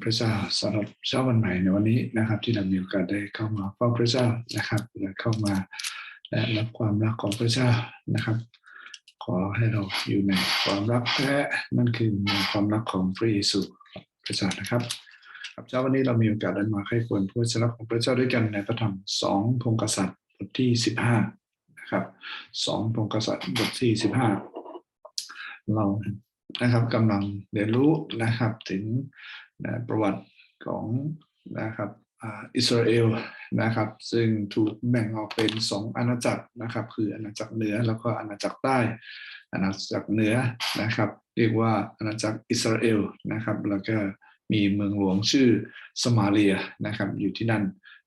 พระเจ้าสำหรับเช้าวันใหม่ในวันนี้นะครับ ที่เรามีโอกาสได้เข้ามาเฝ้าพระเจ้านะครับและเข้ามาและรับความรักของพระเจ้านะครับ ขอให้เราอยู่ในความรักแท้นั่นคือในความรักของพระเยซูพระเจ้านะครับครับเช้าวันนี้เรามีโอกาสได้มาใคร่ควรพระวจนะของพระเจ้าด้วยกันในพระธรรมสองพงกษัตริย์บทที่สิบห้านะครับสองพงกษัตริย์บทที่สิบห้าเรานะครับกำลังเรียนรู้นะครับถึง นะประวัติของนะครับอิสราเอลนะครับ ซึ่งถูกแบ่งออกเป็นสองอาณาจักรนะครับ คืออาณาจักรเหนือแล้วก็อาณาจักรใต้ อาณาจักรเหนือนะครับ เรียกว่าอาณาจักรอิสราเอลนะครับ แล้วก็มีเมืองหลวงชื่อสมาเรียนะครับ อยู่ที่นั่น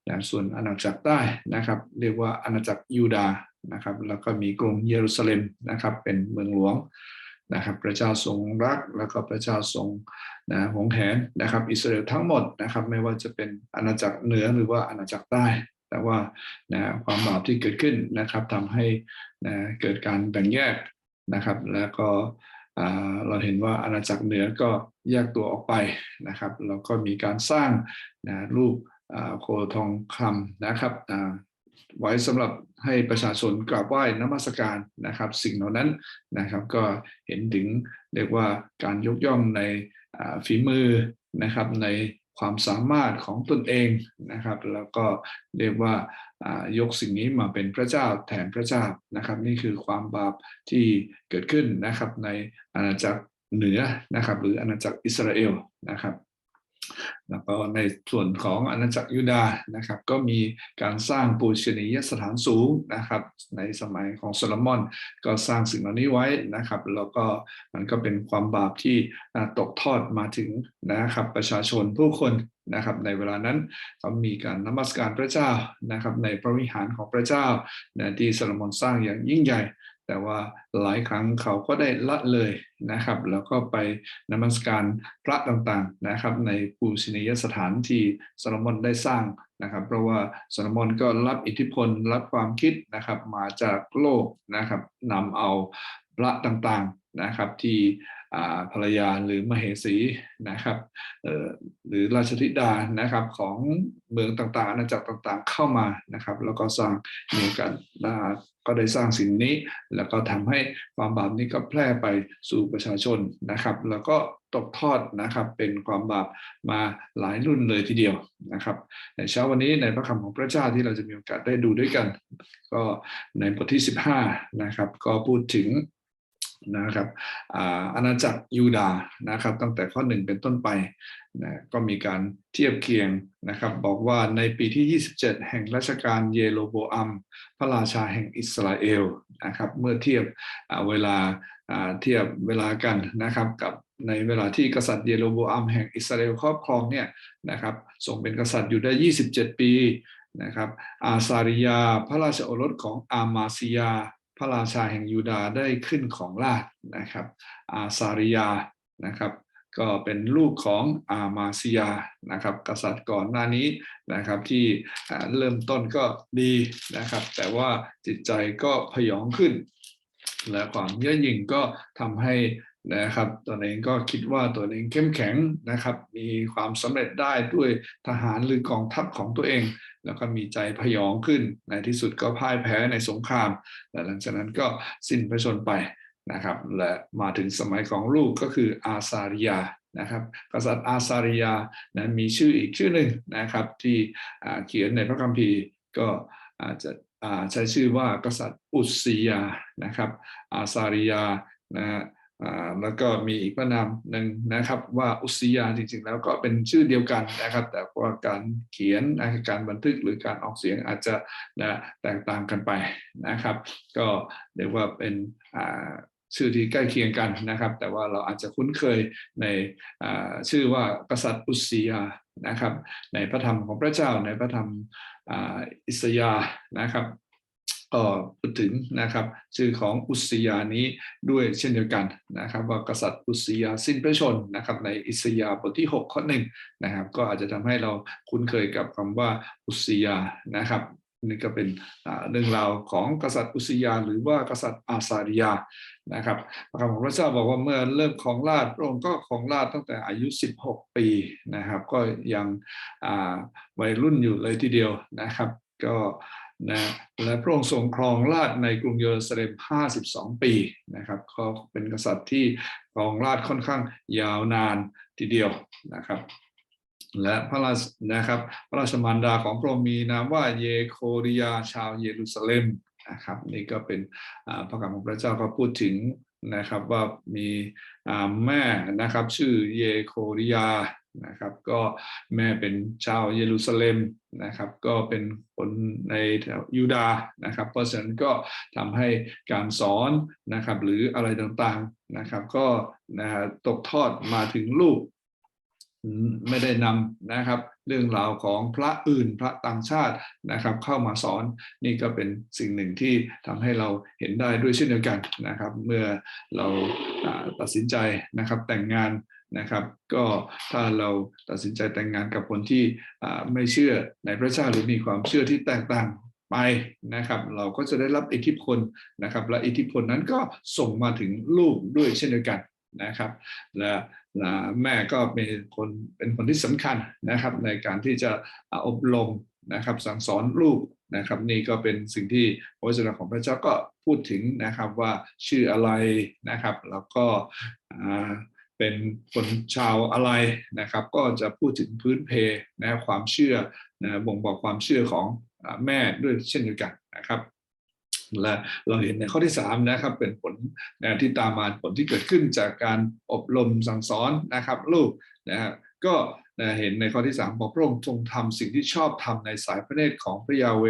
นะส่วนอาณาจักรใต้นะครับ เรียกว่าอาณาจักรยูดาห์นะครับ แล้วก็มีกรุงเยรูซาเล็มนะครับ เป็นเมืองหลวง นะครับพระเจ้าทรงรักแล้วก็พระเจ้าทรงนะหวงแหนนะครับ อิสราเอลทั้งหมดนะครับ ไม่ว่าจะเป็นอาณาจักรเหนือหรือว่าอาณาจักรใต้ แต่ว่านะความบาปที่เกิดขึ้นนะครับทำให้นะเกิดการแบ่งแยกนะครับ แล้วก็เราเห็นว่าอาณาจักรเหนือก็แยกตัวออกไปนะครับแล้วก็มีการสร้างนะรูปโคทองคำนะครับ ไว้สำหรับให้ประชาชนกราบไหว้นมัสการนะครับ สิ่งเหล่านั้นนะครับ ก็เห็นถึงเรียกว่าการยกย่องในฝีมือนะครับในความสามารถของตนเองนะครับ แล้วก็เรียกว่ายกสิ่งนี้มาเป็นพระเจ้าแทนพระเจ้านะครับ นี่คือความบาปที่เกิดขึ้นนะครับในอาณาจักรเหนือนะครับ หรืออาณาจักรอิสราเอลนะครับ แล้วก็ในส่วนของอาณาจักรยูดาห์นะครับ ก็มีการสร้างปูชนียสถานสูงนะครับ ในสมัยของโซโลมอน ก็สร้างสิ่งเหล่านี้ไว้นะครับ แล้วก็มันก็เป็นความบาปที่ตกทอดมาถึงนะครับประชาชนผู้คนนะครับในเวลานั้นเขามีการนมัสการพระเจ้านะครับในพระวิหารของพระเจ้านะที่โซโลมอนสร้างอย่างยิ่งใหญ่ แต่ว่าหลายครั้งเขาก็ได้ละเลยนะครับ แล้วก็ไปนมัสการพระต่างๆนะครับ ในปูชนียสถานที่โซโลมอนได้สร้างนะครับ เพราะว่าโซโลมอนก็รับอิทธิพลรับความคิดนะครับ มาจากโลกนะครับนำเอาพระต่างๆ นะครับที่ภรรยาหรือมเหสีนะครับหรือราชธิดานะครับของเมืองต่างๆอาณาจักรต่างๆเข้ามานะครับแล้วก็สร้างมีโอกาสอ่าก็ได้สร้างสิ่งนี้ แล้วก็ทำให้ความบาปนี้ก็แพร่ไปสู่ประชาชนนะครับ แล้วก็ตกทอดนะครับเป็นความบาปมาหลายรุ่นเลยทีเดียวนะครับในเช้าวันนี้ในพระคำของพระเจ้าที่เราจะมีโอกาสได้ดูด้วยกัน ก็ในบทที่ 15นะครับก็พูดถึง นะครับอาณาจักรยูดาห์นะครับ ตั้งแต่ข้อหนึ่งเป็นต้นไปนะก็มีการเทียบเคียงนะครับ บอกว่าในปีที่ 27 แห่งรัชกาลเยโรโบอัม พระราชาแห่งอิสราเอลนะครับ เมื่อเทียบเวลาอ่าเทียบเวลากันนะครับกับในเวลาที่กษัตริย์เยโรโบอัมแห่งอิสราเอลครอบครองเนี่ยนะครับทรงเป็นกษัตริย์อยู่ได้ 27 ปีนะครับอาซาริยา พระราชโอรสของอามาซิยา พระราชาแห่งยูดาได้ขึ้นของราชนะครับอาซาริยานะครับ ก็เป็นลูกของอามาซิยานะครับ กษัตริย์ก่อนหน้านี้นะครับที่เริ่มต้นก็ดีนะครับ แต่ว่าจิตใจก็พยองขึ้น และความเย่อหยิ่งก็ทำให้ นะครับตัวเองก็คิดว่าตัวเองเข้มแข็งนะครับ มีความสำเร็จได้ด้วยทหารหรือกองทัพของตัวเอง แล้วก็มีใจพยองขึ้น ในที่สุดก็พ่ายแพ้ในสงคราม และหลังจากนั้นก็สิ้นพระชนไปนะครับ และมาถึงสมัยของลูกก็คืออาซาริยานะครับกษัตริย์อาซาริยานะมีชื่ออีกชื่อหนึ่งนะครับที่เขียนในพระคัมภีร์ก็อาจจะใช้ชื่อว่ากษัตริย์อุสซียานะครับอาซาริยานะ แล้วก็มีอีกพระนามหนึ่งนะครับ ว่าอุสยาจริงๆ แล้วก็เป็นชื่อเดียวกันนะครับ แต่ว่าการเขียนนะการบันทึกหรือการออกเสียงอาจจะนะแตกต่างกันไปนะครับ ก็เรียกว่าเป็นชื่อที่ใกล้เคียงกันนะครับ แต่ว่าเราอาจจะคุ้นเคยในชื่อว่ากษัตริย์อุสยานะครับ ในพระธรรมของพระเจ้าในพระธรรมอิสยานะครับ ก็พูดถึงนะครับชื่อของอุสียานี้ด้วยเช่นเดียวกันนะครับ ว่ากษัตริย์อุสียาสิ้นพระชนนะครับในอิสยาบทที่ 6 ข้อหนึ่งนะครับ ก็อาจจะทำให้เราคุ้นเคยกับคำว่าอุสียานะครับนี่ก็เป็นอ่าเรื่องราวของกษัตริย์อุสยาหรือว่ากษัตริย์อาซาริยานะครับพระคำของพระเจ้าบอกว่าเมื่อเริ่มของราชพระองค์ก็ของราชตั้งแต่อายุ 16 ปีนะครับ ก็ยังวัยรุ่นอยู่เลยทีเดียวนะครับ ก็ นะและพระองค์ทรงครองราชในกรุงเยรูซาเล็ม 52 ปีนะครับก็เป็นกษัตริย์ที่ครองราชค่อนข้างยาวนานทีเดียวนะครับ และพระราชนะครับพระราชมารดาของพระองค์มีนามว่าเยโคริยาชาวเยรูซาเล็มนะครับนี่ก็เป็นอ่าพระคำของพระเจ้าก็พูดถึงนะครับว่ามีแม่นะครับชื่อเยโคริยา นะครับ ก็แม่เป็นชาวเยรูซาเล็มนะครับ ก็เป็นคนในแถวยูดาห์นะครับ เพราะฉะนั้นก็ทำให้การสอนนะครับหรืออะไรต่างๆนะครับ ก็นะฮะตกทอดมาถึงลูกไม่ได้นำนะครับ เรื่องราวของพระอื่นพระต่างชาตินะครับ เข้ามาสอนนี่ก็เป็นสิ่งหนึ่งที่ทำให้เราเห็นได้ด้วยเช่นเดียวกันนะครับ เมื่อเราตัดสินใจนะครับแต่งงาน นะครับ ก็ถ้าเราตัดสินใจแต่งงานกับคนที่ไม่เชื่อในพระเจ้าหรือมีความเชื่อที่แตกต่างไปนะครับ เราก็จะได้รับอิทธิพลนะครับ และอิทธิพลนั้นก็ส่งมาถึงลูกด้วยเช่นเดียวกันนะครับและและแม่ก็เป็นคนเป็นคนที่สำคัญนะครับ ในการที่จะอบรมนะครับสั่งสอนลูกนะครับ นี่ก็เป็นสิ่งที่พระวจนะของพระเจ้าก็พูดถึงนะครับว่าชื่ออะไรนะครับ แล้วก็ เป็นคนชาวอะไรนะครับ ก็จะพูดถึงพื้นเพนะความเชื่อนะบ่งบอกความเชื่อของแม่ด้วยเช่นเดียวกันนะครับและเราเห็นในข้อที่3นะครับเป็นผลนะที่ตามมาผลที่เกิดขึ้นจากการอบรมสั่งสอนนะครับ ลูกนะฮะก็นะเห็นในข้อที่3บอกพระองค์ทรงทำสิ่งที่ชอบทำในสายพระเนตรของพระยาเว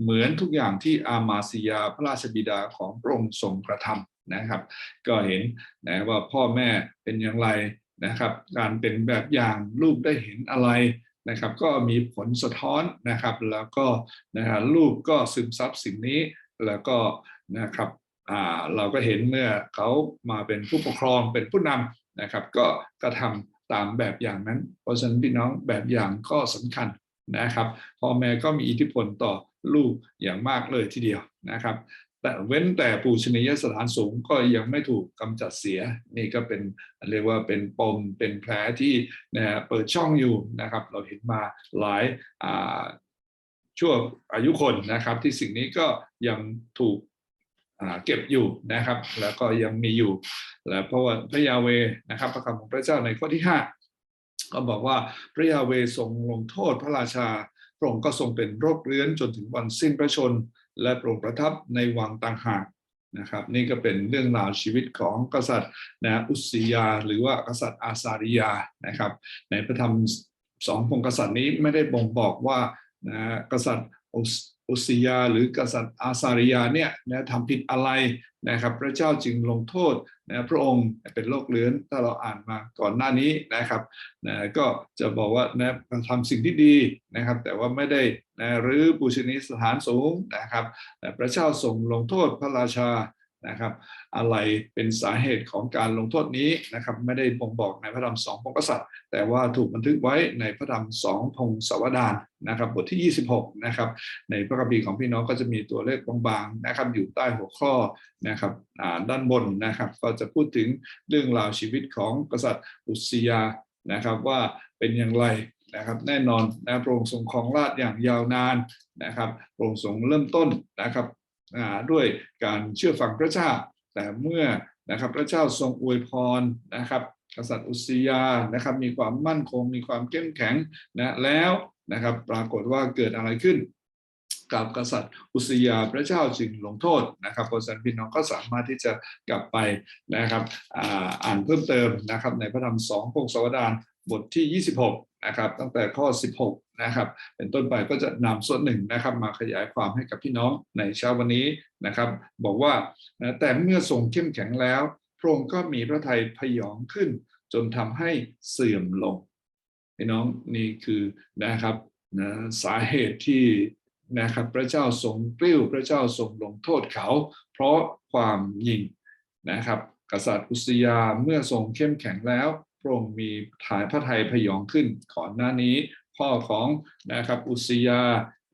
เหมือนทุกอย่างที่อามาซิยาพระราชบิดาของพระองค์ทรงกระทำ นะครับ ก็เห็นนะว่าพ่อแม่เป็นอย่างไรนะครับ การเป็นแบบอย่างลูกได้เห็นอะไรนะครับ ก็มีผลสะท้อนนะครับ แล้วก็นะฮะลูกก็ซึมซับสิ่งนี้แล้วก็นะครับอ่าเราก็เห็นเมื่อเขามาเป็นผู้ปกครองเป็นผู้นำนะครับ ก็กระทำตามแบบอย่างนั้น เพราะฉะนั้นพี่น้องแบบอย่างก็สำคัญนะครับพ่อแม่ก็มีอิทธิพลต่อลูกอย่างมากเลยทีเดียวนะครับ แต่เว้นแต่ปูชนียสถานสูงก็ยังไม่ถูกกำจัดเสีย นี่ก็เป็นเรียกว่าเป็นปมเป็นแผลที่นะเปิดช่องอยู่นะครับ เราเห็นมาหลายช่วงอายุคนนะครับ ที่สิ่งนี้ก็ยังถูกเก็บอยู่นะครับ แล้วก็ยังมีอยู่ และเพราะว่าพระยาเวนะครับ พระคำของพระเจ้าในข้อที่ 5 ก็บอกว่าพระยาเวทรงลงโทษพระราชาพระองค์ก็ทรงเป็นโรคเรื้อนจนถึงวันสิ้นพระชน และโประองประทับในวังต่างหากนะครับนี่ก็เป็นเรื่องราวชีวิตของกษัตริย์นะอุสิยา หรือว่ากษัตริย์อาซาริยานะครับ ในพระธรรมสองพงศ์กษัตริย์นี้ไม่ได้บ่งบอกว่านะฮะกษัตริย์ อุสอุสซิยาหรือกษัตริย์อาซาริยาเนี่ยนะทำผิดอะไรนะครับพระเจ้าจึงลงโทษนะพระองค์เป็นโรคเลื้อนถ้าเราอ่านมาก่อนหน้านี้นะครับนะก็จะบอกว่านะทำสิ่งที่ดีนะครับ แต่ว่าไม่ได้นะหรือปูชนีสถานสูงนะครับพระเจ้าส่งลงโทษพระราชา นะครับอะไรเป็นสาเหตุของการลงโทษนี้นะครับไม่ได้บ่งบอกในพระธรรมสองพงศ์กษัตริย์ แต่ว่าถูกบันทึกไว้ในพระธรรมสองพงศวดารนะครับบทที่ 26นะครับในพระคัมภีร์ของพี่น้องก็จะมีตัวเลขบางๆนะครับอยู่ใต้หัวข้อนะครับด้านบนนะครับก็จะพูดถึงเรื่องราวชีวิตของกษัตริย์อุสยานะครับว่าเป็นอย่างไรนะครับแน่นอนนะพระองค์ทรงครองราชอย่างยาวนานนะครับพระองค์ทรงเริ่มต้นนะครับ ด้วยการเชื่อฟังพระเจ้า แต่เมื่อนะครับพระเจ้าทรงอวยพรนะครับกษัตริย์อุสยานะครับมีความมั่นคงมีความเข้มแข็งนะแล้วนะครับปรากฏว่าเกิดอะไรขึ้น กับกษัตริย์อุสยาพระเจ้าจึงลงโทษนะครับเพราะฉะนั้นพี่น้องก็สามารถที่จะกลับไปนะครับอ่าอ่านเพิ่มเติมนะครับในพระธรรมสองพงศาวดาร บทที่ 26 นะครับ ตั้งแต่ข้อ 16 นะครับ เป็นต้นไปก็จะนำส่วนหนึ่งนะครับ มาขยายความให้กับพี่น้องในเช้าวันนี้นะครับ บอกว่าแต่เมื่อทรงเข้มแข็งแล้วพระองค์ก็มีพระทัยพยองขึ้น จนทำให้เสื่อมลงพี่น้องนี่คือนะครับนะสาเหตุที่นะครับพระเจ้าทรงกลิ้วพระเจ้าทรงลงโทษเขา เพราะความยิงนะครับ กษัตริย์อุสยาเมื่อทรงเข้มแข็งแล้ว พระองค์มีถ่ายพระทัยพยองขึ้นก่อนหน้านี้ พ่อของนะครับอุสยา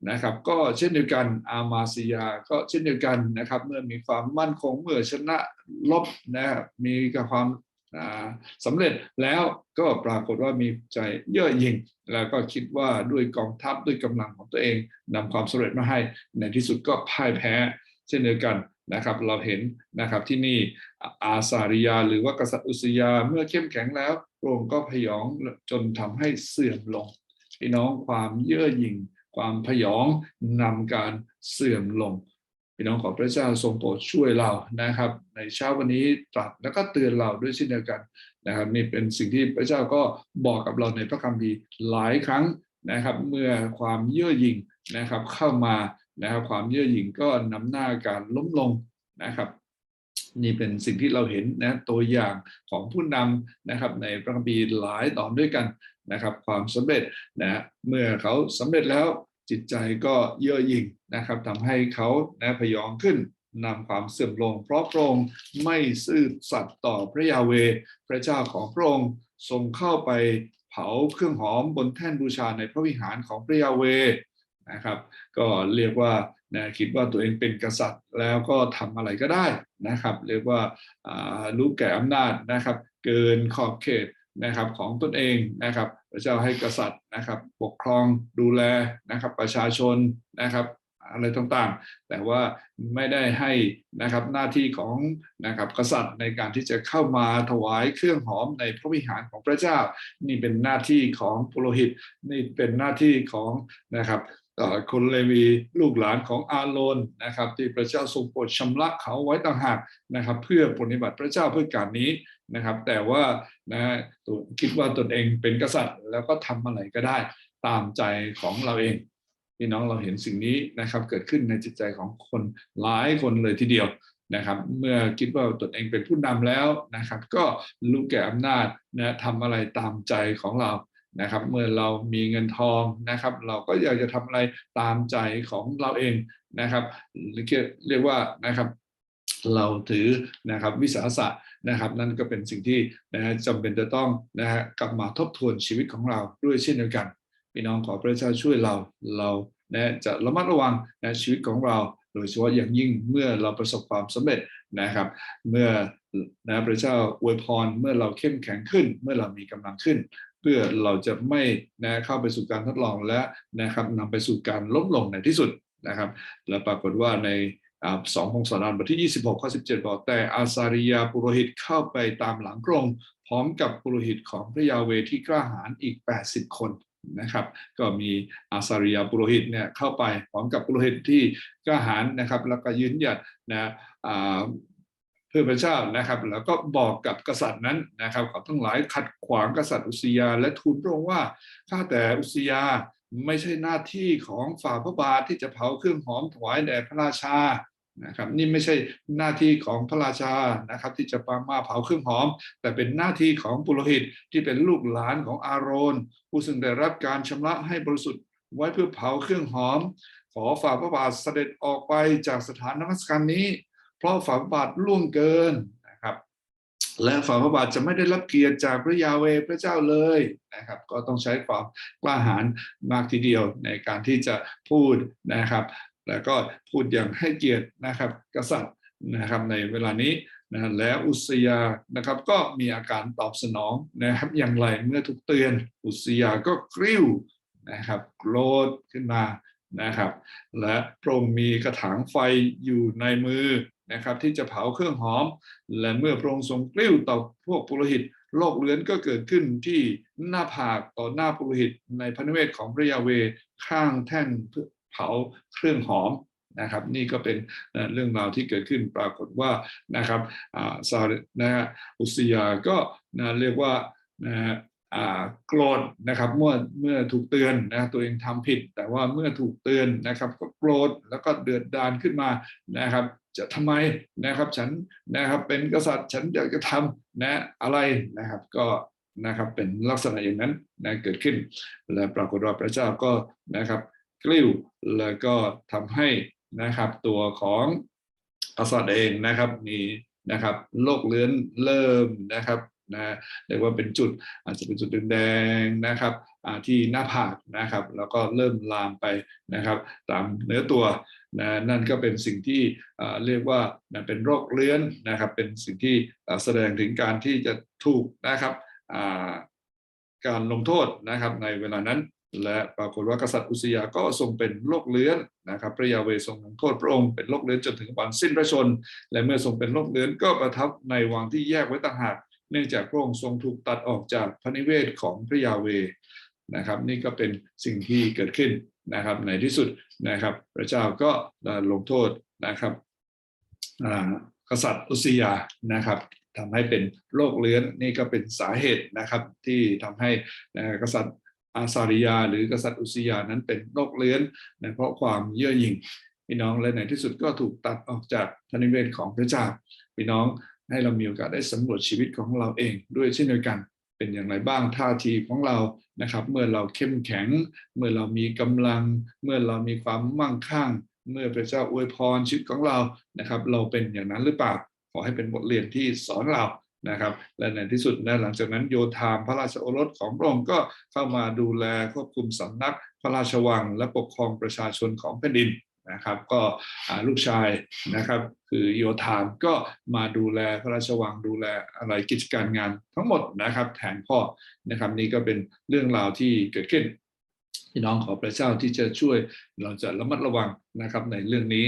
นะครับก็เช่นเดียวกันอามาซิยาก็เช่นเดียวกันนะครับเมื่อมีความมั่นคงเมื่อชนะลบนะครับมีความอ่าสำเร็จแล้วก็ปรากฏว่ามีใจเย่อหยิ่ง แล้วก็คิดว่าด้วยกองทัพด้วยกำลังของตัวเองนำความสำเร็จมาให้ในที่สุดก็พ่ายแพ้ เช่นเดียวกัน นะครับเราเห็นนะครับที่นี่อาซาริยา หรือว่ากษัตริย์อุสยาเมื่อเข้มแข็งแล้วพระองค์ก็พยองจนทำให้เสื่อมลงพี่น้องความเย่อหยิ่ง ความพยองนำการเสื่อมลงพี่น้องขอพระเจ้าทรงโปรดช่วยเรานะครับ ในเช้าวันนี้ตรัสแล้วก็เตือนเราด้วยเช่นเดียวกันนะครับนี่เป็นสิ่งที่พระเจ้าก็บอกกับเราในพระคัมภีร์หลายครั้งนะครับ เมื่อความเย่อหยิ่งนะครับเข้ามา นะครับความเย่อหยิ่งก็นำหน้าการล้มลงนะครับนี่เป็นสิ่งที่เราเห็นนะตัวอย่างของผู้นำนะครับในพระคัมภีร์หลายตอนด้วยกันนะครับ ความสำเร็จนะเมื่อเขาสำเร็จแล้วจิตใจก็เย่อหยิ่งนะครับทำให้เขานะพยองขึ้นนำความเสื่อมลง เพราะพระองค์ไม่ซื่อสัตย์ต่อพระยาเว พระเจ้าของพระองค์ทรงเข้าไปเผาเครื่องหอมบนแท่นบูชาในพระวิหารของพระยาเว นะครับ ก็เรียกว่านะคิดว่าตัวเองเป็นกษัตริย์แล้วก็ทำอะไรก็ได้นะครับ เรียกว่ารู้แก่อำนาจนะครับ เกินขอบเขตนะครับของตนเองนะครับ พระเจ้าให้กษัตริย์นะครับ ปกครองดูแลนะครับประชาชนนะครับอะไรต่างๆ แต่ว่าไม่ได้ให้นะครับหน้าที่ของนะครับกษัตริย์ในการที่จะเข้ามาถวายเครื่องหอมในพระวิหารของพระเจ้า นี่เป็นหน้าที่ของปุโรหิต นี่เป็นหน้าที่ของนะครับ คนเลวีลูกหลานของอาโรนนะครับที่พระเจ้าทรงโปรดชำระเขาไว้ต่างหากนะครับเพื่อปฏิบัติพระเจ้าเพื่อการนี้นะครับ แต่ว่านะคิดว่าตนเองเป็นกษัตริย์ แล้วก็ทำอะไรก็ได้ตามใจของเราเองพี่น้องเราเห็นสิ่งนี้นะครับเกิดขึ้นในจิตใจของคนหลายคนเลยทีเดียวนะครับ เมื่อคิดว่าตนเองเป็นผู้นำแล้วนะครับ ก็รู้แก่อำนาจนะทำอะไรตามใจของเรา นะครับ เมื่อเรามีเงินทองนะครับ เราก็อยากจะทำอะไรตามใจของเราเองนะครับเรียกว่านะครับเราถือนะครับวิสาสะนะครับ นั่นก็เป็นสิ่งที่นะจำเป็นจะต้องนะฮะกลับมาทบทวนชีวิตของเราด้วยเช่นเดียวกันพี่น้องขอพระเจ้าช่วยเราเรานะจะระมัดระวังนะชีวิตของเรา โดยเฉพาะอย่างยิ่งเมื่อเราประสบความสำเร็จนะครับ เมื่อนะพระเจ้าอวยพรเมื่อเราเข้มแข็งขึ้น เมื่อเรามีกำลังขึ้น พื่อเราจะไม่นะเข้าไปสู่การทดลองและนะครับนำไปสู่การล้มลงในที่สุดนะครับ และปรากฏว่าในสองพงศาวดารบทที่ 26 ข้อ 17 บอกแต่อาซาริยาปุโรหิตเข้าไปตามหลังกรงพร้อมกับปุโรหิตของพระยาเวที่กล้าหาญอีก 80 คนนะครับ ก็มีอาซาริยาปุโรหิตเนี่ยเข้าไปพร้อมกับปุโรหิตที่กล้าหาญนะครับ แล้วก็ยืนหยัดนะ เพื่อพระเจ้านะครับ แล้วก็บอกกับกษัตริย์นั้นนะครับเขาทั้งหลายขัดขวางกษัตริย์อุสยา และทูลพระองค์ว่าข้าแต่อุสยาไม่ใช่หน้าที่ของฝ่าพระบาทที่จะเผาเครื่องหอมถวายแด่พระราชานะครับนี่ไม่ใช่หน้าที่ของพระราชานะครับ ที่จะปามาเผาเครื่องหอม แต่เป็นหน้าที่ของปุโรหิตที่เป็นลูกหลานของอาโรน ผู้ซึ่งได้รับการชำระให้บริสุทธิ์ไว้เพื่อเผาเครื่องหอม ขอฝ่าพระบาทเสด็จออกไปจากสถานนมัสการนี้ เพราะฝ่าบาทล่วงเกินนะครับ และฝ่าพระบาทจะไม่ได้รับเกียรติจากพระยาเวพระเจ้าเลยนะครับ ก็ต้องใช้ความกล้าหาญมากทีเดียวในการที่จะพูดนะครับ แล้วก็พูดอย่างให้เกียรตินะครับกษัตริย์นะครับในเวลานี้นะแล้วอุสยานะครับก็มีอาการตอบสนองนะครับอย่างไรเมื่อถูกเตือนอุสยาก็กริ้วนะครับโกรธขึ้นมานะครับ และพระองค์มีกระถางไฟอยู่ในมือ นะครับที่จะเผาเครื่องหอม และเมื่อพระองค์ทรงกริ้วต่อพวกปุโรหิตโลกเลื้อนก็เกิดขึ้นที่หน้าผากต่อหน้าปุโรหิตในพระนิเวศของพระยาเวข้างแท่นเผาเครื่องหอมนะครับนี่ก็เป็นเรื่องราวที่เกิดขึ้นปรากฏว่านะครับซานะอุสยาก็นะเรียกว่านะ โกรธนะครับเมื่อเมื่อถูกเตือนนะตัวเองทำผิด แต่ว่าเมื่อถูกเตือนนะครับก็โกรธแล้วก็เดือดดานขึ้นมานะครับ จะทำไมนะครับฉันนะครับเป็นกษัตริย์ฉันอยากจะทำนะอะไรนะครับก็นะครับเป็นลักษณะอย่างนั้นนะเกิดขึ้น และปรากฏว่าพระเจ้าก็นะครับกลิ้วแล้วก็ทำให้นะครับตัวของกษัตริย์เองนะครับมีนะครับโลกเลื้อนเริ่มนะครับ นะเรียกว่าเป็นจุดอาจจะเป็นจุดแดงๆนะครับที่หน้าผากนะครับ แล้วก็เริ่มลามไปนะครับตามเนื้อตัวนะนั่นก็เป็นสิ่งที่เรียกว่านะเป็นโรคเลื้อนนะครับเป็นสิ่งที่แสดงถึงการที่จะถูกนะครับการลงโทษนะครับในเวลานั้นและปรากฏว่ากษัตริย์อุสยาก็ทรงเป็นโรคเลื้อนนะครับ พระยาเวทรงลงโทษพระองค์เป็นโรคเลื้อนจนถึงวันสิ้นพระชน และเมื่อทรงเป็นโรคเลื้อนก็ประทับในวังที่แยกไว้ต่างหาก เนื่องจากพระองค์ทรงถูกตัดออกจากพระนิเวศของพระยาเวนะครับ นี่ก็เป็นสิ่งที่เกิดขึ้นนะครับในที่สุดนะครับ พระเจ้าก็ลงโทษนะครับกษัตริย์อุสยานะครับทำให้เป็นโรคเลื้อนนี่ก็เป็นสาเหตุนะครับที่ทำให้กษัตริย์อาซาริยา หรือกษัตริย์อุสยานั้นเป็นโรคเลื้อนนะเพราะความเย่อหยิ่งพี่น้องและในที่สุดก็ถูกตัดออกจากพระนิเวศของพระเจ้าพี่น้อง ให้เรามีโอกาสได้สำรวจชีวิตของเราเองด้วยเช่นเดียวกันเป็นอย่างไรบ้างท่าทีของเรานะครับ เมื่อเราเข้มแข็ง เมื่อเรามีกำลัง เมื่อเรามีความมั่งคั่ง เมื่อพระเจ้าอวยพรชีวิตของเรานะครับ เราเป็นอย่างนั้นหรือเปล่าขอให้เป็นบทเรียนที่สอนเรานะครับ และในที่สุดนะหลังจากนั้นโยธามพระราชโอรสของพระองค์ก็เข้ามาดูแลควบคุมสำนักพระราชวัง และปกครองประชาชนของแผ่นดิน นะครับ ก็ลูกชายนะครับคือโยธามก็มาดูแลพระราชวังดูแลอะไรกิจการงานทั้งหมดนะครับแทนพ่อนะครับนี่ก็เป็นเรื่องราวที่เกิดขึ้นพี่น้องขอพระเจ้าที่จะช่วยเราจะระมัดระวังนะครับในเรื่องนี้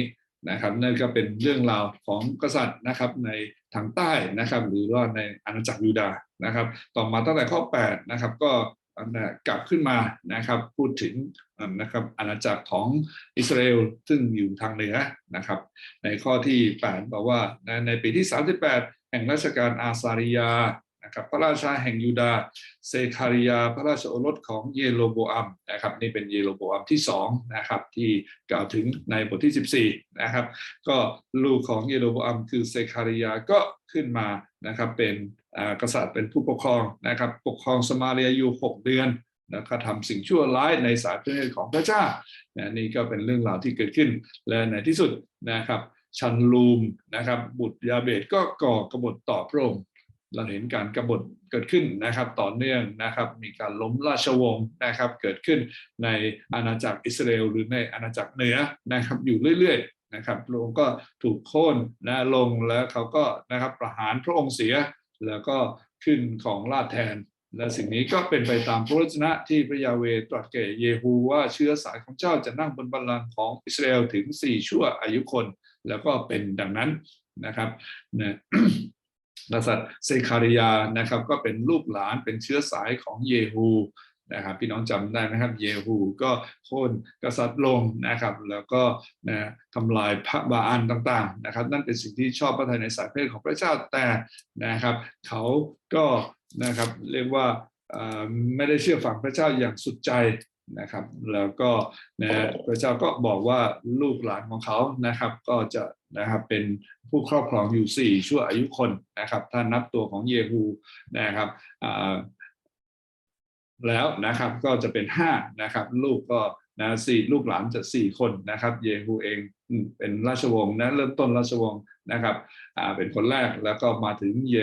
นะครับนั่นก็เป็นเรื่องราวของกษัตริย์นะครับในทางใต้นะครับ หรือว่าในอาณาจักรยูดาห์นะครับ ต่อมาตั้งแต่ข้อ8นะครับก็ กลับขึ้นมานะครับพูดถึงนะครับอาณาจักรของอิสราเอลซึ่งอยู่ทางเหนือนะครับ ในข้อที่ 8 บอกว่าในปีที่ 38 แห่งราชการอาซาริยานะครับพระราชาแห่งยูดาเซคาริยา พระราชโอรสของเยโรโบอัมนะครับนี่เป็นเยโรโบอัมที่2นะครับที่กล่าวถึงในบทที่ 14นะครับก็ลูกของเยโรโบอัมคือเซคาริยาก็ขึ้นมานะครับเป็น กษัตริย์เป็นผู้ปกครองนะครับปกครองสมาเรียอยู่ 6 เดือนแล้วก็ทำสิ่งชั่วร้ายในสายพระเนตรของพระเจ้านะนี่ก็เป็นเรื่องราวที่เกิดขึ้น และในที่สุดนะครับชันลูมนะครับบุตรยาเบตก็ก่อกบฏต่อพระองค์เราเห็นการกบฏเกิดขึ้นนะครับต่อเนื่องนะครับมีการล้มราชวงศ์นะครับเกิดขึ้นในอาณาจักรอิสราเอลหรือในอาณาจักรเหนือนะครับอยู่เรื่อยๆนะครับพระองค์ก็ถูกโค่นนะลงแล้วเขาก็นะครับประหารพระองค์เสีย แล้วก็ขึ้นของราชแทน และสิ่งนี้ก็เป็นไปตามพระวจนะที่พระยาเวตรัสแก่เยฮูว่าเชื้อสายของเจ้าจะนั่งบนบัลลังก์ของอิสราเอลถึงสี่ชั่วอายุคน แล้วก็เป็นดังนั้นนะครับนะกษัตริย์เซคาริยานะครับก็เป็นลูกหลานเป็นเชื้อสายของเยฮู นะครับพี่น้องจำได้ไหมครับเยฮูก็โค่นกษัตริย์ลงนะครับ แล้วก็นะทำลายพระบาอันต่างๆนะครับ นั่นเป็นสิ่งที่ชอบพระทัยในสายเพศของพระเจ้าแต่นะครับ เขาก็นะครับเรียกว่าไม่ได้เชื่อฟังพระเจ้าอย่างสุดใจนะครับ แล้วก็นะพระเจ้าก็บอกว่าลูกหลานของเขานะครับ ก็จะนะครับเป็นผู้ครอบครองอยู่4ชั่วอายุคนนะครับ ถ้านับตัวของเยฮูนะครับ แล้วนะครับก็จะเป็น5นะครับลูกก็นะสี่ลูกหลานจะ4คนนะครับ เยฮูเองเป็นราชวงศ์นะเริ่มต้นราชวงศ์นะครับอ่าเป็นคนแรกแล้วก็มาถึงเย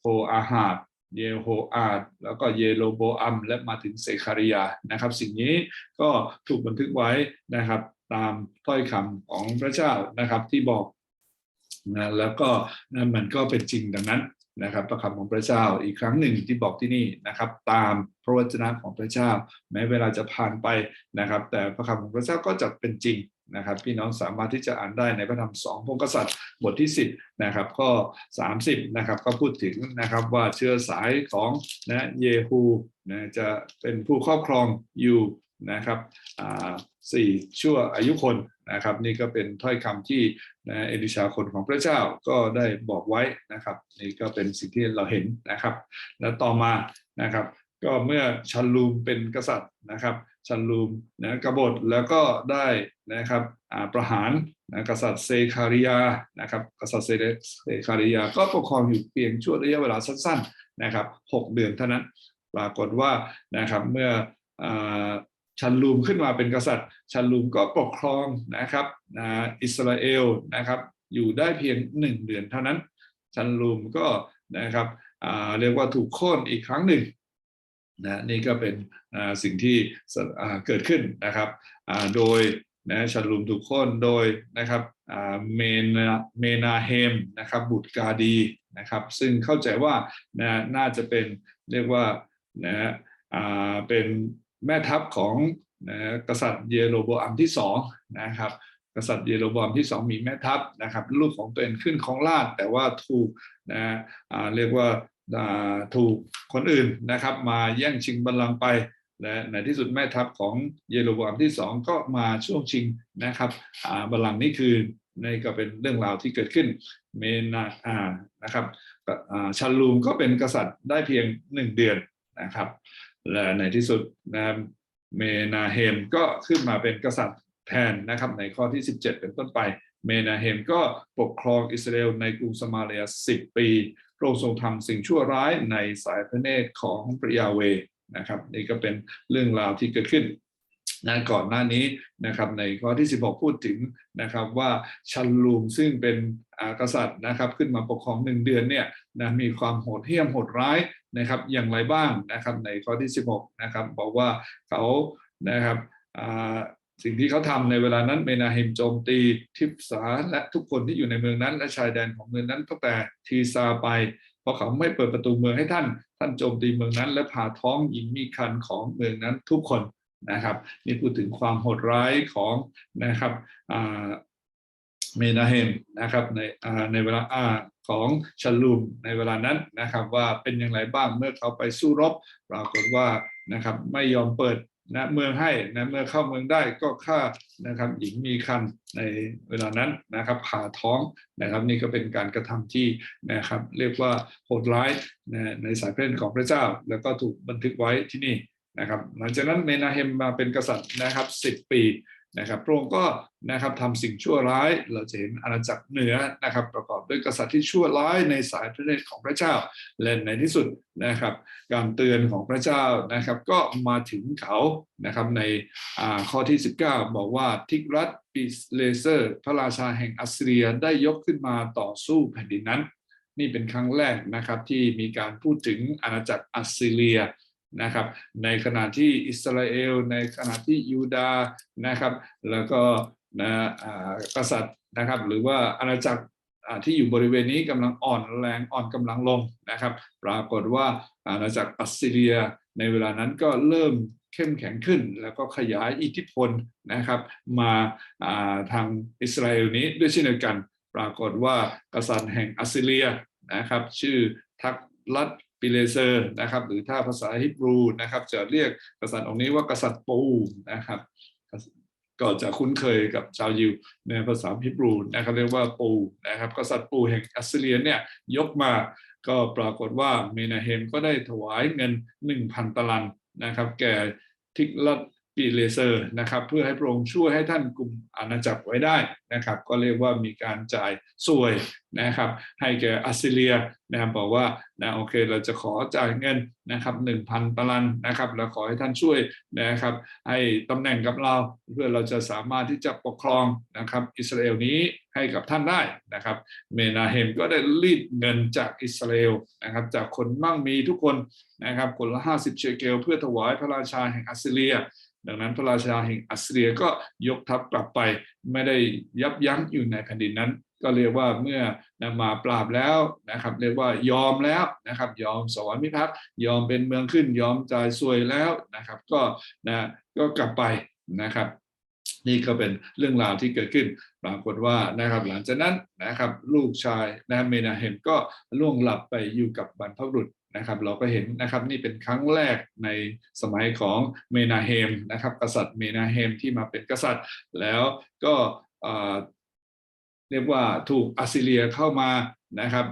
โฮอาหาดเยโฮอาดแล้วก็เยโรโบอัมและมาถึงเซคาริยานะครับ สิ่งนี้ก็ถูกบันทึกไว้นะครับ ตามถ้อยคำของพระเจ้านะครับที่บอกนะแล้วก็นะมันก็เป็นจริงดังนั้น นะครับพระคำของพระเจ้าอีกครั้งหนึ่งที่บอกที่นี่นะครับ ตามพระวจนะของพระเจ้า แม้เวลาจะผ่านไปนะครับ แต่พระคำของพระเจ้าก็จะเป็นจริงนะครับ พี่น้องสามารถที่จะอ่านได้ในพระธรรมสองพงกษัตริย์บทที่ 10นะครับข้อ30นะครับก็พูดถึงนะครับว่าเชื้อสายของนะเยฮูนะจะเป็นผู้ครอบครองอยู่ นะครับสี่ชั่วอายุคนนะครับนี่ก็เป็นถ้อยคำที่นะเอลิชาคนของพระเจ้าก็ได้บอกไว้นะครับนี่ก็เป็นสิ่งที่เราเห็นนะครับ แล้วต่อมานะครับก็เมื่อชันลูมเป็นกษัตริย์นะครับชันลูมนะกบฏแล้วก็ได้นะครับประหารนะกษัตริย์เซคาริยานะครับกษัตริย์เซคาริยา ก็ปกครองอยู่เพียงช่วงระยะเวลาสั้นๆนะครับ6เดือนเท่านั้น ปรากฏว่านะครับเมื่อ ชันลูมขึ้นมาเป็นกษัตริย์ ชันลูมก็ปกครองนะครับอิสราเอลนะครับ อยู่ได้เพียงหนึ่งเดือนเท่านั้น ชันลูมก็นะครับเรียกว่าถูกโค่นอีกครั้งหนึ่งนะนี่ก็เป็นสิ่งที่เกิดขึ้นนะครับโดยนะชันลุมถูกโค่นโดยนะครับเมนาเมนาเฮมนะครับบุตรกาดีนะครับ ซึ่งเข้าใจว่านะน่าจะเป็นเรียกว่านะอ่าเป็น แม่ทัพของนะกษัตริย์เยโรโบอัมที่สองนะครับ กษัตริย์เยโรโบอัมที่สองมีแม่ทัพนะครับลูกของตัวเองขึ้นของราชแต่ว่าถูกนะอ่าเรียกว่าถูกคนอื่นนะครับ มาแย่งชิงบัลลังก์ไปและในที่สุดแม่ทัพของเยโรโบอัมที่สองก็มาช่วงชิงนะครับบัลลังก์นี้คือในก็เป็นเรื่องราวที่เกิดขึ้นเมนาอานะครับชันลูมก็เป็นกษัตริย์ได้เพียงหนึ่งเดือนนะครับ และในที่สุดนะเมนาเฮมก็ขึ้นมาเป็นกษัตริย์แทนนะครับในข้อที่ 17 เป็นต้นไป เมนาเฮมก็ปกครองอิสราเอลในกรุงสมาเรีย 10 ปีพระองค์ทรงทำสิ่งชั่วร้ายในสายพระเนตรของพระยาเวนะครับนี่ก็เป็นเรื่องราวที่เกิดขึ้น นะก่อนหน้านี้นะครับในข้อที่ 16 พูดถึงนะครับว่าชันลูมซึ่งเป็นอากษัตริย์นะครับขึ้นมาปกครองหนึ่งเดือนเนี่ยนะมีความโหดเหี้ยมโหดร้ายนะครับอย่างไรบ้างนะครับในข้อที่ 16นะครับบอกว่าเขานะครับสิ่งที่เขาทำในเวลานั้นเมนาเฮมโจมตีทิปสาและทุกคนที่อยู่ในเมืองนั้น และชายแดนของเมืองนั้นตั้งแต่ทีซาไป เพราะเขาไม่เปิดประตูเมืองให้ท่าน ท่านโจมตีเมืองนั้น และผ่าท้องหญิงมีคันของเมืองนั้นทุกคน นะครับนี่พูดถึงความโหดร้ายของนะครับเมนาเฮมนะครับในในเวลาอาของชลลูมในเวลานั้นนะครับ ว่าเป็นอย่างไรบ้างเมื่อเขาไปสู้รบปรากฏว่านะครับไม่ยอมเปิดนะเมืองให้นะเมื่อเข้าเมืองได้ก็ฆ่านะครับหญิงมีคันในเวลานั้นนะครับผ่าท้องนะครับนี่ก็เป็นการกระทำที่นะครับเรียกว่าโหดร้ายนะในสายพระเนตรของพระเจ้า แล้วก็ถูกบันทึกไว้ที่นี่ นะครับหลังจากนั้นเมนาเฮมมาเป็นกษัตริย์นะครับ10 ปีนะครับพระองค์ก็นะครับทำสิ่งชั่วร้ายเราจะเห็นอาณาจักรเหนือนะครับ ประกอบด้วยกษัตริย์ที่ชั่วร้ายในสายพระเนตรของพระเจ้าและในที่สุดนะครับ การเตือนของพระเจ้านะครับ ก็มาถึงเขานะครับในข้อที่ 19 บอกว่าทิกรัตปิเลเซอร์ พระราชาแห่งอัสเซียได้ยกขึ้นมาต่อสู้แผ่นดินนั้น นี่เป็นครั้งแรกนะครับที่มีการพูดถึงอาณาจักรอัสเรีย นะครับในขณะที่อิสราเอล ในขณะที่ยูดาห์นะครับ แล้วก็นะอ่ากษัตริย์นะครับ หรือว่าอาณาจักรที่อยู่บริเวณนี้กำลังอ่อนแรงอ่อนกำลังลงนะครับ ปรากฏว่าอาณาจักรอัสซีเรียในเวลานั้นก็เริ่มเข้มแข็งขึ้น แล้วก็ขยายอิทธิพลนะครับ มาาทางอิสราเอลนี้ด้วยเช่นเดียวกัน ปรากฏว่ากษัตริย์แห่งอัสซีเรียนะครับ ชื่อทักลัตปิเลเซอร์นะครับ หรือถ้าภาษาฮิบรูนะครับ จะเรียกกษัตริย์องค์นี้ว่ากษัตริย์ปูนะครับ ก็จะคุ้นเคยกับชาวยิวในภาษาฮิบรูนะครับ เรียกว่าปูนะครับ กษัตริย์ปูแห่งอัสเซียเนี่ยยกมาก็ปรากฏว่าเมนาเฮมก็ได้ถวายเงิน 1,000 ตลันนะครับ แก่ทิกลัต ปีเลเซอร์นะครับ เพื่อให้พระองค์ช่วยให้ท่านกลุ่มอาณาจักรไว้ได้นะครับ ก็เรียกว่ามีการจ่ายสวยนะครับ ให้แก่อัสซีเรียนะครับบอกว่านะโอเคเราจะขอจ่ายเงินนะครับ1,000ตลันนะครับแล้วขอให้ท่านช่วยนะครับ ให้ตำแหน่งกับเราเพื่อเราจะสามารถที่จะปกครองนะครับ อิสราเอลนี้ให้กับท่านได้นะครับ เมนาเฮมก็ได้รีดเงินจากอิสราเอลนะครับ จากคนมั่งมีทุกคนนะครับคนละ 50 เชเกล เพื่อถวายพระราชาแห่งอัสซีเรีย ดังนั้นพระราชาแห่งอัสเรียก็ยกทัพกลับไปไม่ได้ยับยั้งอยู่ในแผ่นดินนั้น ก็เรียกว่าเมื่อนำมาปราบแล้วนะครับ เรียกว่ายอมแล้วนะครับ ยอมสวรรค์พิพัฒน์ยอมเป็นเมืองขึ้นยอมจ่ายสวยแล้วนะครับ ก็นะก็กลับไปนะครับนี่ก็เป็นเรื่องราวที่เกิดขึ้นปรากฏว่านะครับ หลังจากนั้นนะครับลูกชายนะเมนาเฮมก็ล่วงหลับไปอยู่กับบรรพบุรุษ นะครับเราก็เห็นนะครับนี่เป็นครั้งแรกในสมัยของเมนาเฮมนะครับ กษัตริย์เมนาเฮมที่มาเป็นกษัตริย์ แล้วก็เรียกว่าถูกอัสซีเรียเข้ามานะครับ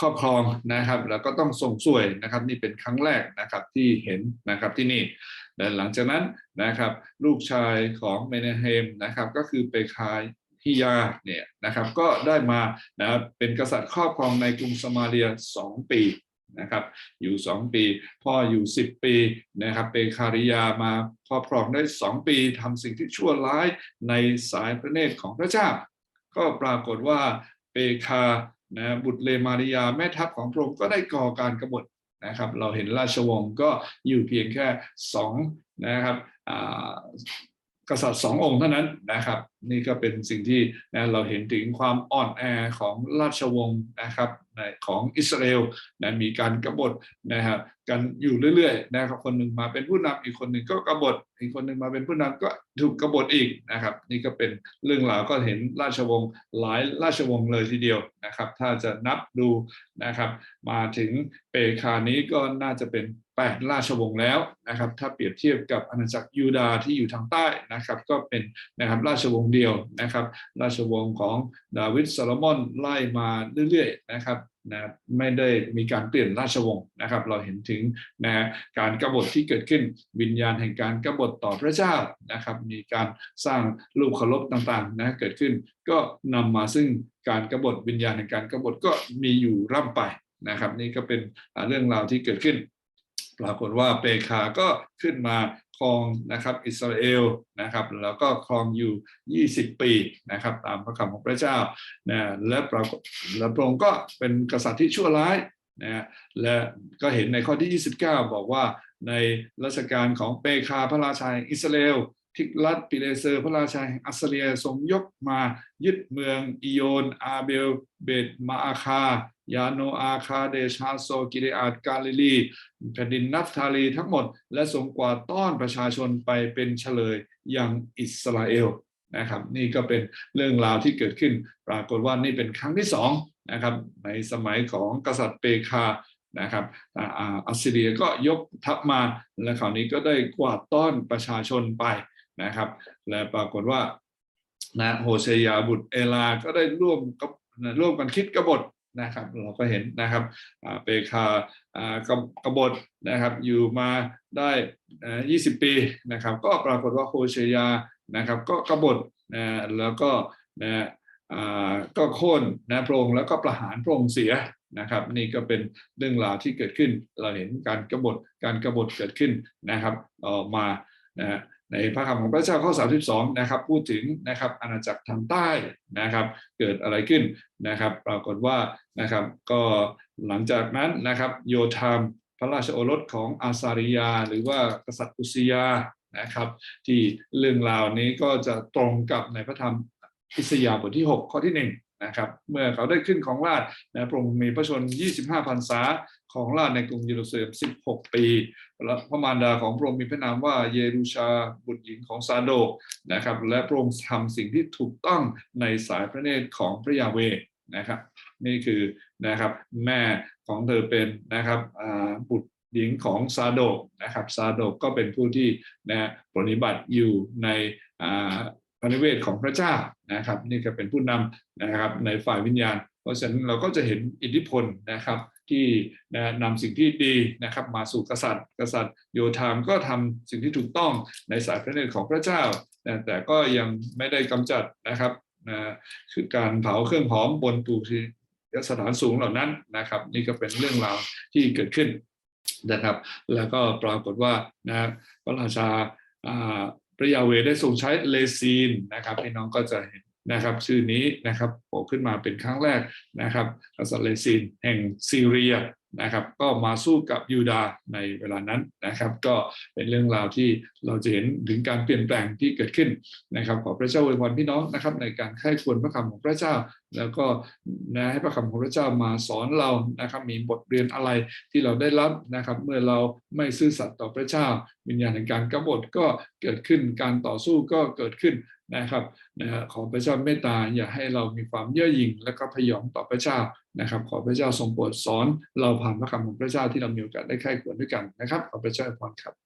ครอบครองนะครับ แล้วก็ต้องส่งสวยนะครับ นี่เป็นครั้งแรกนะครับที่เห็นนะครับที่นี่และหลังจากนั้นนะครับ ลูกชายของเมนาเฮมนะครับ ก็คือเปคาย ฮิยาเนี่ยนะครับก็ได้มานะเป็นกษัตริย์ครอบครองในกรุงสมาเรีย 2 ปีนะครับอยู่ 2 ปี พ่ออยู่ 10 ปีนะครับเปคาริยามาครอบครองได้ 2 ปีทำสิ่งที่ชั่วร้ายในสายพระเนตรของพระเจ้า ก็ปรากฏว่าเปคานะบุตรเลมาริยาแม่ทัพของพระองค์ก็ได้ก่อการกบฏนะครับเราเห็นราชวงศ์ก็อยู่เพียงแค่สองนะครับ กษัตริย์สององค์เท่านั้นนะครับ นี่ก็เป็นสิ่งที่นะเราเห็นถึงความอ่อนแอของราชวงศ์นะครับของอิสราเอลนะมีการกบฏนะครับกันอยู่เรื่อยๆนะครับคนหนึ่งมาเป็นผู้นำอีกคนหนึ่งก็กบฏอีกคนหนึ่งมาเป็นผู้นำก็ถูกกบฏอีกนะครับ นี่ก็เป็นเรื่องราวก็เห็นราชวงศ์หลายราชวงศ์เลยทีเดียวนะครับ ถ้าจะนับดูนะครับ มาถึงเปคานี้ก็น่าจะเป็น 8 ราชวงศ์แล้วนะครับถ้าเปรียบเทียบกับอาณาจักรยูดาห์ที่อยู่ทางใต้นะครับก็เป็นนะครับราชวงศ์เดียวนะครับ ราชวงศ์ของดาวิดซโลมอนไล่มาเรื่อยๆนะครับนะไม่ได้มีการเปลี่ยนราชวงศ์นะครับ เราเห็นถึงนะการกบฏที่เกิดขึ้นวิญญาณแห่งการกบฏต่อพระเจ้านะครับ มีการสร้างรูปเคารพต่างๆนะเกิดขึ้น ก็นำมาซึ่งการกบฏวิญญาณแห่งการกบฏก็มีอยู่ร่ำไปนะครับ นี่ก็เป็นเรื่องราวที่เกิดขึ้น ปรากฏว่าเปคาก็ขึ้นมาครองนะครับอิสราเอลนะครับแล้วก็ครองอยู่ 20 ปีนะครับตามพระคำของพระเจ้านะและปรากฏและพระองค์ก็เป็นกษัตริย์ที่ชั่วร้ายนะและก็เห็นในข้อที่ 29 บอกว่าในรัชกาลของเปคาพระราชาอิสราเอลทิกลัดปิเลเซอร์พระราชาอัสเซียทรงยกมายึดเมืองอิโยนอาเบลเบตมาอาคา ยาโนอาคาเดชาโซกิเดอาดกาลิลีแผ่นดินนัฟทาลีทั้งหมด และทรงกว่าต้อนประชาชนไปเป็นเฉลยยังอิสราเอลนะครับนี่ก็เป็นเรื่องราวที่เกิดขึ้น ปรากฏว่านี่เป็นครั้งที่สองนะครับในสมัยของกษัตริย์เปคานะครับอัสซีเรียก็ยกทัพมาและคราวนี้ก็ได้กวาดต้อนประชาชนไปนะครับ และปรากฏว่านะโฮเซยาบุตรเอลาก็ได้ร่วมกับร่วมกันคิดกบฏ นะครับเราก็เห็นนะครับเปคากบกบฏนะครับอยู่มาได้อ่า20 ปีนะครับก็ปรากฏว่าโฮเซยานะครับก็กบฏนะแล้วก็นะก็โค่นนะพระองค์แล้วก็ประหารพระองค์เสียนะครับนี่ก็เป็นเรื่องราวที่เกิดขึ้นเราเห็นการกบฏการกบฏเกิดขึ้นนะครับออกมานะ ในพระคำของพระเจ้าข้อ 32 นะครับ พูดถึงนะครับอาณาจักรทางใต้นะครับ เกิดอะไรขึ้นนะครับ ปรากฏว่านะครับก็หลังจากนั้นนะครับโยธามพระราชโอรสของอาซาริยา หรือว่ากษัตริย์อุสยานะครับที่เรื่องราวนี้ก็จะตรงกับในพระธรรมอิสยาห์บทที่ 6 ข้อที่1 นะครับเมื่อเขาได้ขึ้นของราชนะพระองค์มีพระชน 25พรรษาของราชในกรุงเยรูซาเล็ม 16 ปีและพระมารดาของพระองค์มีพระนามว่าเยรูชาบุตรหญิงของซาโดกนะครับและพระองค์ทำสิ่งที่ถูกต้องในสายพระเนตรของพระยาเวนะครับนี่คือนะครับแม่ของเธอเป็นนะครับบุตรหญิงของซาโดกนะครับซาโดกก็เป็นผู้ที่นะปฏิบัติอยู่ในพระนิเวศของพระเจ้า นะครับนี่ก็เป็นผู้นำนะครับในฝ่ายวิญญาณ เพราะฉะนั้นเราก็จะเห็นอิทธิพลนะครับที่นำสิ่งที่ดีนะครับมาสู่กษัตริย์ กษัตริย์โยธามก็ทำสิ่งที่ถูกต้องในสายพระเนตรของพระเจ้า แต่ก็ยังไม่ได้กำจัดนะครับนะคือการเผาเครื่องหอมบนปูที่สถานสูงเหล่านั้นนะครับ นี่ก็เป็นเรื่องราวที่เกิดขึ้นนะครับ แล้วก็ปรากฏว่านะพระราชา พระยาเวได้ทรงใช้เลซีนนะครับพี่น้องก็จะเห็นนะครับชื่อนี้นะครับโผล่ขึ้นมาเป็นครั้งแรกนะครับกษัตริย์เลซีนแห่งซีเรียนะครับก็มาสู้กับยูดาในเวลานั้นนะครับ ก็เป็นเรื่องราวที่เราจะเห็นถึงการเปลี่ยนแปลงที่เกิดขึ้นนะครับ ขอพระเจ้าอวยพรพี่น้องนะครับในการไข่ควรพระคำของพระเจ้าแล้วก็นะให้พระคำของพระเจ้ามาสอนเรานะครับมีบทเรียนอะไรที่เราได้รับนะครับ เมื่อเราไม่ซื่อสัตย์ต่อพระเจ้า วิญญาณแห่งการกบฏก็เกิดขึ้นการต่อสู้ก็เกิดขึ้นนะครับนะขอพระเจ้าเมตตาอย่าให้เรามีความเย่อหยิ่งและก็พยองต่อพระเจ้านะครับ ขอพระเจ้าทรงโปรดสอนเราผ่านพระคำของพระเจ้าที่เรามีโอกาสได้ใคร่ควรด้วยกันนะครับขอพระเจ้าอวยพรครับ